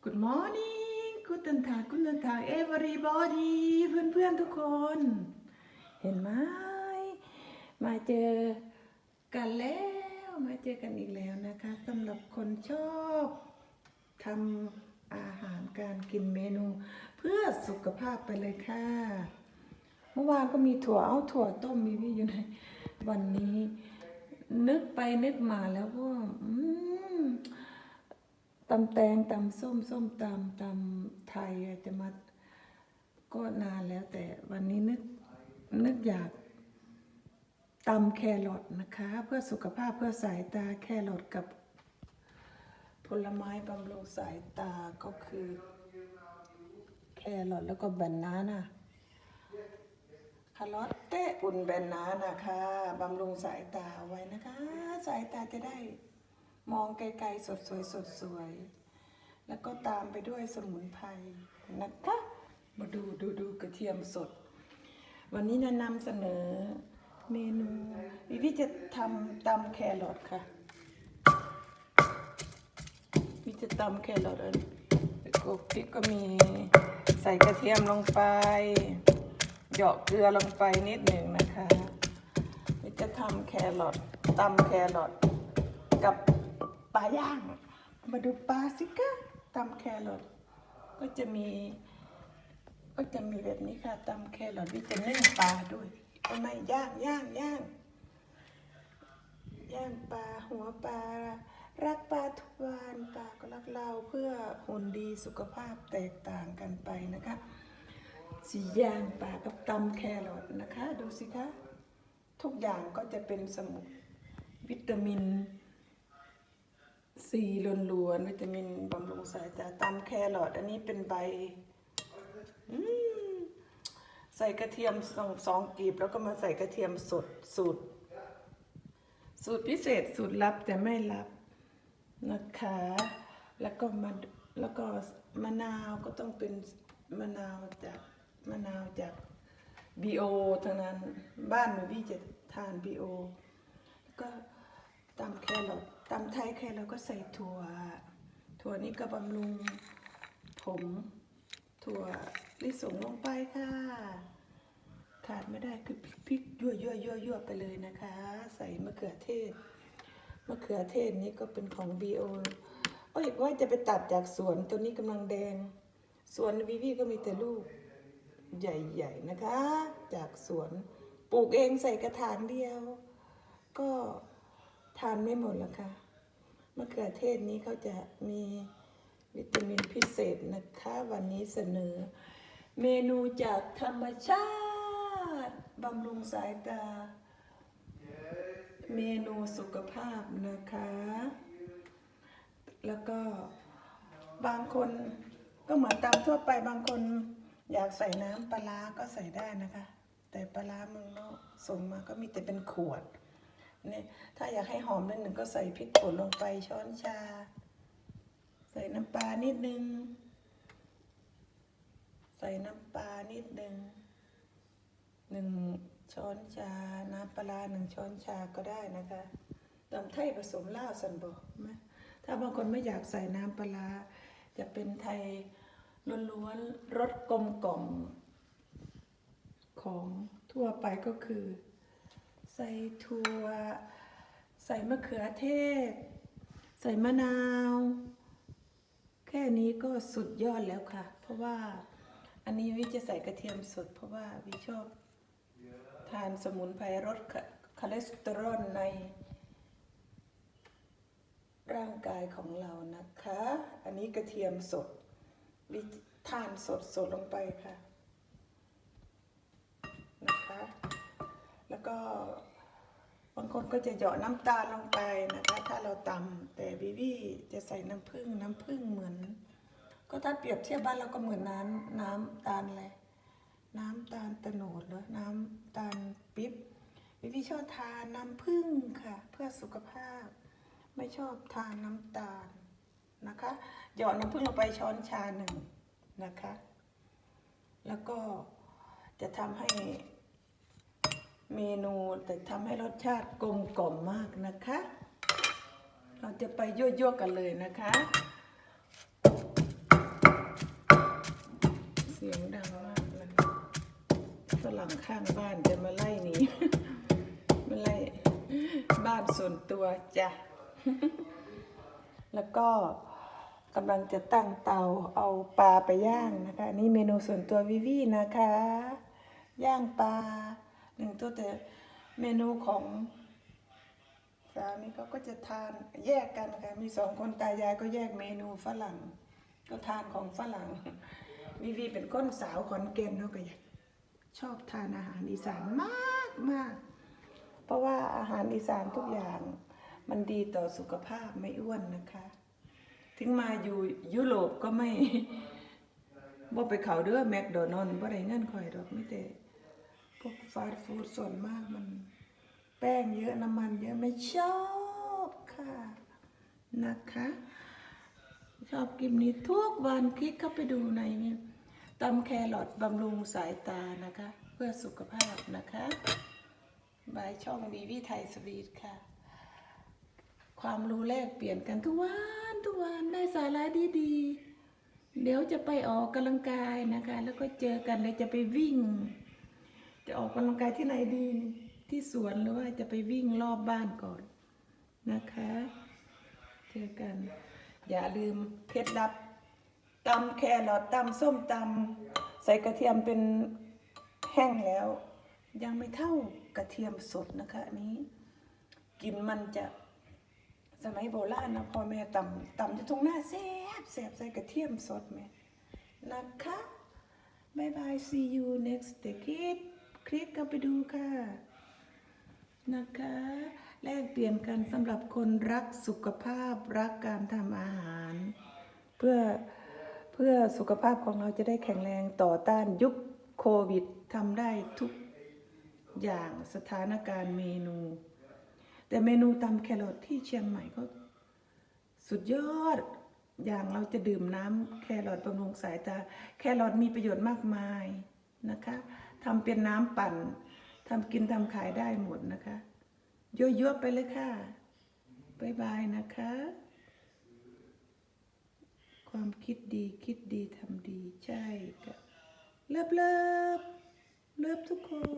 Good morning Guten Tag Guten Tag everybody เพื่อนเพื่อนทุกคน เห็นไหมมาเจอกันแล้วมาเจอกันอีกแล้วนะคะสำหรับคนชอบทำอาหารการกินเมนู เพื่อสุขภาพไปเลยค่ะ เมื่อวานก็มีถั่วเอาถั่วต้มมีพี่อยู่ในวันนี้นึกไปนึกมาแล้วว่าำแตงตำส้มส้มตำตำไทยจะมาก็นานแล้วแต่วันนี้นึกนึกอยากตำแครอทนะคะ เพื่อสุขภาพเพื่อสายตาแครอทกับ ผลไม้บำรุงสายตาก็คือ แครอทแล้วก็แบนนาน่ะคาร์ลอตเตะอุ่นแบนนานะคะบำรุงสายตาไว้นะคะ สายตาจะได้ มองไกลๆสดสวยสดสวย แล้วก็ตามไปด้วยสมุนไพรนะคะ มาดูดูดูกระเทียมสด วันนี้จะนำเสนอเมนูวิพี่จะทำตำแครอทค่ะวิจะตำแครอทอันก็พริกก็มีใส่กระเทียมลงไปเหยาะเกลือลงไปนิดหนึ่งนะคะวิจะทำแครอทตำแครอทกับ ลาย่าง มาดูปลาสิคะตำแครอทก็จะมี ก็จะมีแบบนี้ค่ะตำแครอทวิจะนึ่งปลาด้วยก็ไมย่างย่างย่างย่างปลาหัวปลารักปลาทุกวันปลาก็รักเราเพื่อหุ่นดีสุขภาพแตกต่างกันไปนะคะสีย่างปลากับตำแครอทนะคะ ดูสิคะ ทุกอย่างก็จะเป็นสมุนวิตามิน ซีล้วนๆวิตามินบำรุงสายตาตำแครอทอันนี้เป็นใบใส่กระเทียมสองสองกีบ แล้วก็มาใส่กระเทียมสดสูตร สูตรพิเศษสูตรลับแต่ไม่ลับนะคะ แล้วก็มาแล้วก็มะนาวก็ต้องเป็นมะนาวจากมะนาวจากบีโอทั้งนั้นบ้านหนูพี่จะทานบีโอก็ตำแครอท ตำไทยแค่เรอทก็ใส่ถั่ว ถั่วนี้ก็บำรุงผมถั่วลิสงลงไปค่ะ ขาดไม่ได้คือพริกยั่วยั่วยั่วยั่วไปเลยนะคะ ใส่มะเขือเทศ มะเขือเทศนี้ก็เป็นของบีโอโอ้ยว่าจะไปตัดจากสวนตัวนี้กำลังแดง สวนวีวีก็มีแต่ลูกใหญ่ๆนะคะ จากสวนปลูกเองใส่กระถางเดียว ก็ ทานไม่หมดแล้วค่ะมะเขือเทศนี้เขาจะมีวิตามินพิเศษนะคะ วันนี้เสนอ เมนูจากธรรมชาติบำรุงสายตา เมนูสุขภาพนะคะ แล้วก็บางคนก็เหมือนตามทั่วไปบางคนอยากใส่น้ำปลาก็ใส่ได้นะคะ แต่ปลาร้าเมืองนอกส่งมาก็มีแต่เป็นขวด เนี่ยถ้าอยากให้หอมนิดหนึ่งก็ใส่พริกป่นลงไปช้อนชา ใส่น้ำปลานิดนึง ใส่น้ำปลานิดนึงหนึ่งช้อนชา น้ำปลาหนึ่งช้อนชาก็ได้นะคะตำไทยผสมลาวสันบอกไหมถ้าบางคนไม่อยากใส่น้ำปลา จะเป็นไทยล้วนๆรสกลมกล่อมของทั่วไปก็คือ ใส่ถั่ว ใส่มะเขือเทศ ใส่มะนาว แค่นี้ก็สุดยอดแล้วค่ะ เพราะว่าอันนี้วิจะใส่กระเทียมสด เพราะว่าวิชอบทานสมุนไพรลดคอเลสเตอรอลในร่างกายของเรานะคะ อันนี้กระเทียมสด วิทานสดสดลงไปค่ะ นะคะ แล้วก็างคนก็จะเหยาะน้ำตาลลงไปนะคะ ถ้าเราตำแต่บีบี้จะใส่น้ำผึ้งน้ำผึ้งเหมือน ก็ถ้าเปรียบเทียบบ้านเราก็เหมือนน้ำน้ำตาลอะไรน้ำตาลตะโนดหรือน้ำตาลปิ๊บบีบี้ชอบทานน้ำผึ้งค่ะ เพื่อสุขภาพ ไม่ชอบทานน้ำตาลนะคะเหยาะน้ำผึ้งลงไปช้อนชาหนึ่งนะคะ แล้วก็จะทำให้ เมนูแต่ทำให้รสชาติกลมกล่อมมากนะคะ เราจะไปยั่วๆกันเลยนะคะ เสียงดังมากมันฝรั่งข้างบ้านจะมาไล่หนีมาไล่บ้านส่วนตัวจ้ะ แล้วก็กำลังจะตั้งเตาเอาปลาไปย่างนะคะอันนี่เมนูส่วนตัววิวีนะคะ ย่างปลา หนึ่งตัวแต่เมนูของสามีเขาก็จะทานแยกกันค่ะมีสองคนตายายก็แยกเมนูฝรั่ง ก็ทานของฝรั่งวิวีเป็นก้นสาวขอนแก่นเขาก็อยากชอบทานอาหารอีสานมากมากเพราะว่าอาหารอีสานทุกอย่างมันดีต่อสุขภาพไม่อ้วนนะคะ ถึงมาอยู่ยุโรปก็ไม่บ่ไปเขาเด้อแมคโดนัลด์บ่ได้เงินข่อยดอกไมีแต่ พวกฟาสต์ฟู้ดส่วนมากมัน แป้งเยอะน้ำมันเยอะไม่ชอบค่ะนะคะ ชอบกินนี้ทุกวันคลิกเข้าไปดูในนี่ตำแครอทบำรุงสายตานะคะ เพื่อสุขภาพนะคะบายช่องวีวีไทยสวีทค่ะ ความรู้แลกเปลี่ยนกันทุกวันทุกวันได้สาระดีๆ เดี๋ยวจะไปออกกำลังกายนะคะ แล้วก็เจอกันเดี๋ยวจะไปวิ่ง จะออกกำลังกายที่ไหนดีที่สวนหรือว่าจะไปวิ่งรอบบ้านก่อนนะคะ เจอกัน อย่าลืมเคล็ดลับตำแครอทตำส้มตำใส่กระเทียมเป็นแห้งแล้ว ยังไม่เท่ากระเทียมสดนะคะอันนี้กินมันจะสมัยโบราณนะพ่อแม่ตำตำจะตรงหน้าแซ่บแซ่บใส่กระเทียมสดแม่นะคะบายบาย see you next day คลิปคลิปก็ไปดูค่ะ นะคะ แลกเปลี่ยนกันสำหรับคนรักสุขภาพรักการทำอาหาร เพื่อเพื่อสุขภาพของเราจะได้แข็งแรงต่อต้านยุคโควิดทำได้ทุกอย่างสถานการณ์เมนู แต่เมนูตำแครอทที่เชียงใหม่ก็สุดยอดอย่างเราจะดื่มน้ำแครอทบำรุงสายตา แครอทมีประโยชน์มากมายนะคะ ทำเป็นน้ำปั่นทำกินทำขายได้หมดนะคะยั่วๆไปเลยค่ะบายบายนะคะ ความคิดดีคิดดีทำดีใช่กับเลิฟเลิฟเลิฟทุกคน